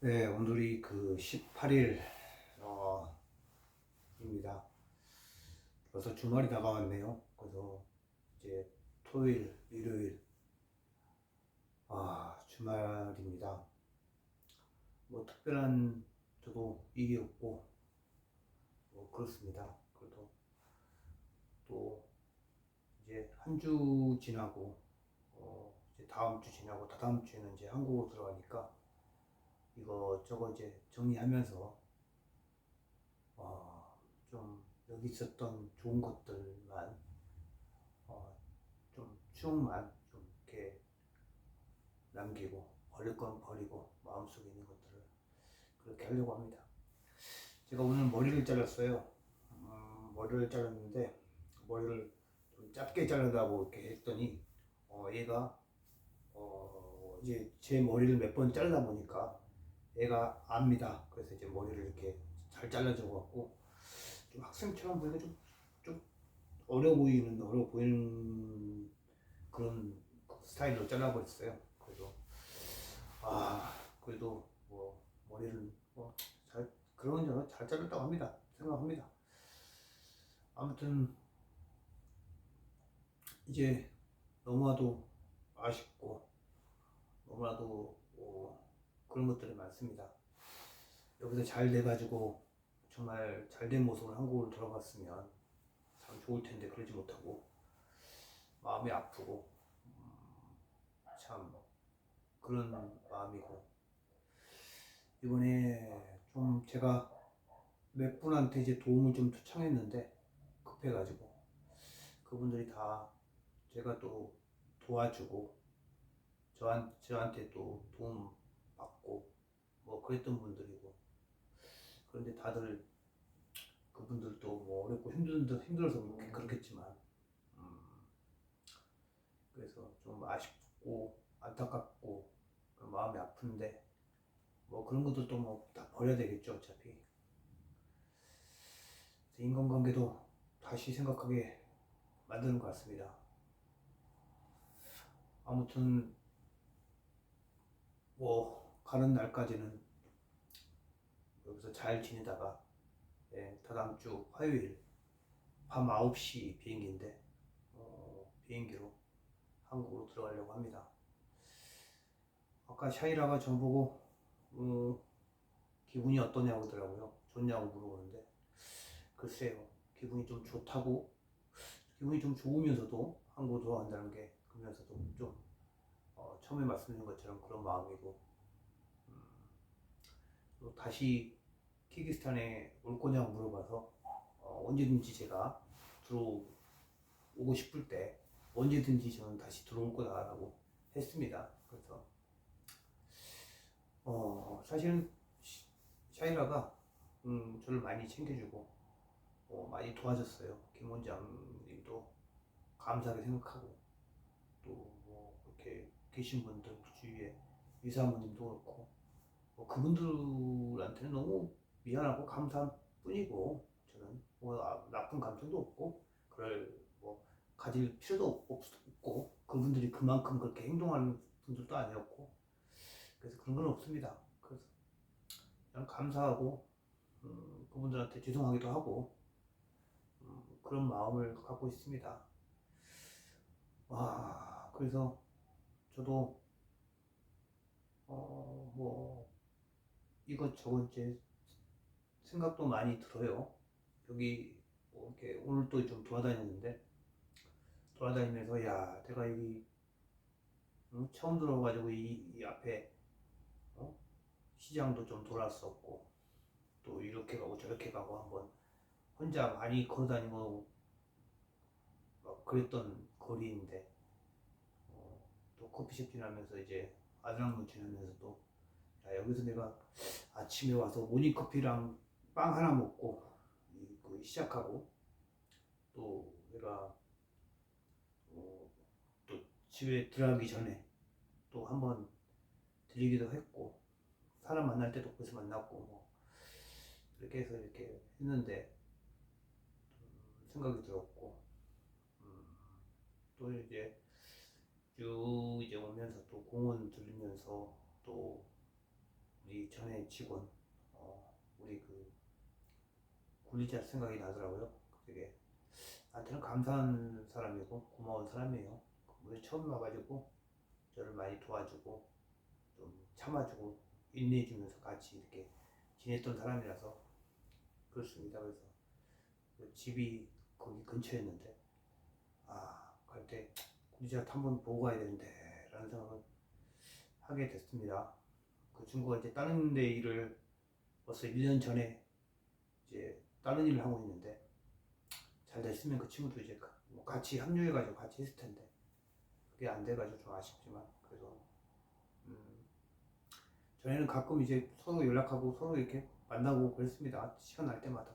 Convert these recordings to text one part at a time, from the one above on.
네, 오늘이 그 18일 어, 입니다. 벌써 주말이 다가왔네요. 그래서 이제 토요일, 일요일 아 주말입니다. 뭐 특별한 저도 일이 없고 뭐 그렇습니다. 그래도 또 이제 한 주 지나고 어, 이제 다음 주 지나고 다다음 주에는 이제 한국으로 들어가니까 이거 저거 이제 정리하면서 어, 좀 여기 있었던 좋은 것들만 어, 좀 추억만 좀 이렇게 남기고 버릴 건 버리고 마음속에 있는 것들을 그렇게 하려고 합니다. 제가 오늘 머리를 잘랐어요. 음, 머리를 잘랐는데 머리를 좀 짧게 자르다고 이렇게 했더니 어, 얘가 어, 이제 제 머리를 몇번 자르다 보니까 얘가 압니다. 그래서 이제 머리를 이렇게 잘 잘라줘 갖고 좀 학생처럼 보이가 좀, 좀 어려 보이는 어려 보이는 그런 스타일로 잘라버렸어요. 그래서 아 그래도 뭐 머리를 뭐 잘 그런 저런 잘 잘랐다고 합니다. 생각합니다. 아무튼 이제 너무나도 아쉽고 너무나도 어, 그런 것들이 많습니다. 여기서 잘 돼가지고 정말 잘된 모습을 한국으로 돌아갔으면 참 좋을 텐데 그러지 못하고 마음이 아프고 음, 참 그런 마음이고 이번에 좀 제가 몇 분한테 이제 도움을 좀 초청했는데 급해가지고 그분들이 다 제가 또 도와주고 저한, 저한테 또 도움 받고 뭐 그랬던 분들이고. 그런데 다들 그분들도 뭐 어렵고 힘들, 힘들어서 그렇게 그렇겠지만 음, 그래서 좀 아쉽고 안타깝고 그 마음이 아픈데 뭐 그런 것들도 뭐 다 버려야 되겠죠 어차피. 인간관계도 다시 생각하게 만드는 것 같습니다. 아무튼 뭐 가는 날까지는 여기서 잘 지내다가 예, 다다음 주 화요일 밤 9시 비행기인데 어, 비행기로 한국으로 들어가려고 합니다. 아까 샤이라가 저보고 어, 기분이 어떠냐고 하더라고요. 좋냐고 물어보는데 글쎄요 기분이 좀 좋다고 기분이 좀 좋으면서도 한국으로 돌아간다는 게 그러면서도 좀 어, 처음에 말씀드린 것처럼 그런 마음이고 음, 또 다시 키르기스탄에 올 거냐고 물어봐서 어, 언제든지 제가 들어오고 싶을 때 언제든지 저는 다시 들어올 거다라고 했습니다. 그래서 어, 사실은 시- 샤이라가 음, 저를 많이 챙겨주고 어, 많이 도와줬어요. 김 원장님도 감사하게 생각하고 또 뭐 이렇게 계신 분들 주위에 의사모님도 그렇고 뭐 그분들한테는 너무 미안하고 감사한 뿐이고 저는 뭐 아- 나쁜 감정도 없고 그럴 뭐 가질 필요도 없- 없고 그분들이 그만큼 그렇게 행동하는 분들도 아니었고 그래서 그런 건 없습니다. 그래서 그냥 감사하고 음, 그분들한테 죄송하기도 하고 음, 그런 마음을 갖고 있습니다. 와 그래서 저도 어뭐 이것저것 이제 생각도 많이 들어요. 여기 뭐 이렇게 오늘 또 좀 돌아다녔는데 돌아다니면서 야 내가 여기 응? 처음 들어가지고 이, 이 앞에 어? 시장도 좀 돌았었고 또 이렇게 가고 저렇게 가고 한번 혼자 많이 걸어다니고 막 그랬던 거리인데 어, 또 커피숍 지나면서 이제 아들랑도 지나면서 또 야, 여기서 내가 아침에 와서 모닝커피랑 빵 하나 먹고 이- 그 시작하고 또 내가 어, 또 집에 들어가기 전에 또 한번 들리기도 했고 사람 만날 때도 거기서 만났고 뭐 이렇게 해서 이렇게 했는데 음, 생각이 들었고 음, 또 이제 쭉 이제 오면서 또 공원 들리면서 또 우리 전에 직원 어, 우리 그 굴리자 생각이 나더라고요. 되게 나한테는 감사한 사람이고 고마운 사람이에요. 오늘 처음 와가지고 저를 많이 도와주고 좀 참아주고 인내해주면서 같이 이렇게 지냈던 사람이라서 그렇습니다. 그래서 그 집이 거기 근처였는데 아 갈 때 굴리자 한번 보고 가야 되는데 라는 생각을 하게 됐습니다. 그 친구가 이제 다른 데 일을 벌써 1년 전에 이제 다른 일을 하고 있는데 잘 됐으면 그 친구도 이제 가- 뭐 같이 합류해가지고 같이 했을 텐데 그게 안 돼가지고 좀 아쉽지만 그래도 음 전에는 가끔 이제 서로 연락하고 서로 이렇게 만나고 그랬습니다. 시간 날 때마다.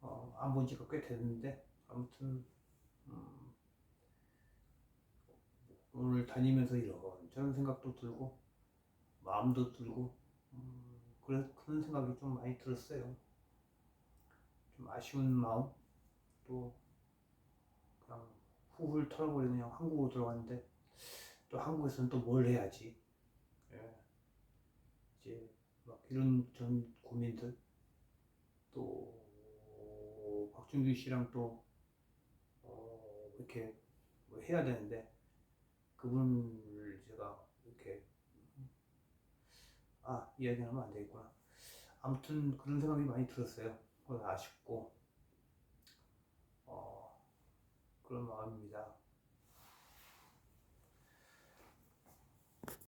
어, 안 본 지가 꽤 됐는데 아무튼 음, 오늘 다니면서 이런 저런 생각도 들고 마음도 들고 음, 그래, 그런 생각이 좀 많이 들었어요. 좀 아쉬운 마음 또 그냥 훌훌 털어버리고 그냥 한국으로 들어갔는데 또 한국에서는 또 뭘 해야지 예. 이제 막 이런 전 고민들 또 박준규 씨랑 또 어, 이렇게 뭐 해야 되는데 그분을 제가 아 이야기하면 안 되겠구나. 아무튼 그런 생각이 많이 들었어요. 그래서 아쉽고 어, 그런 마음입니다.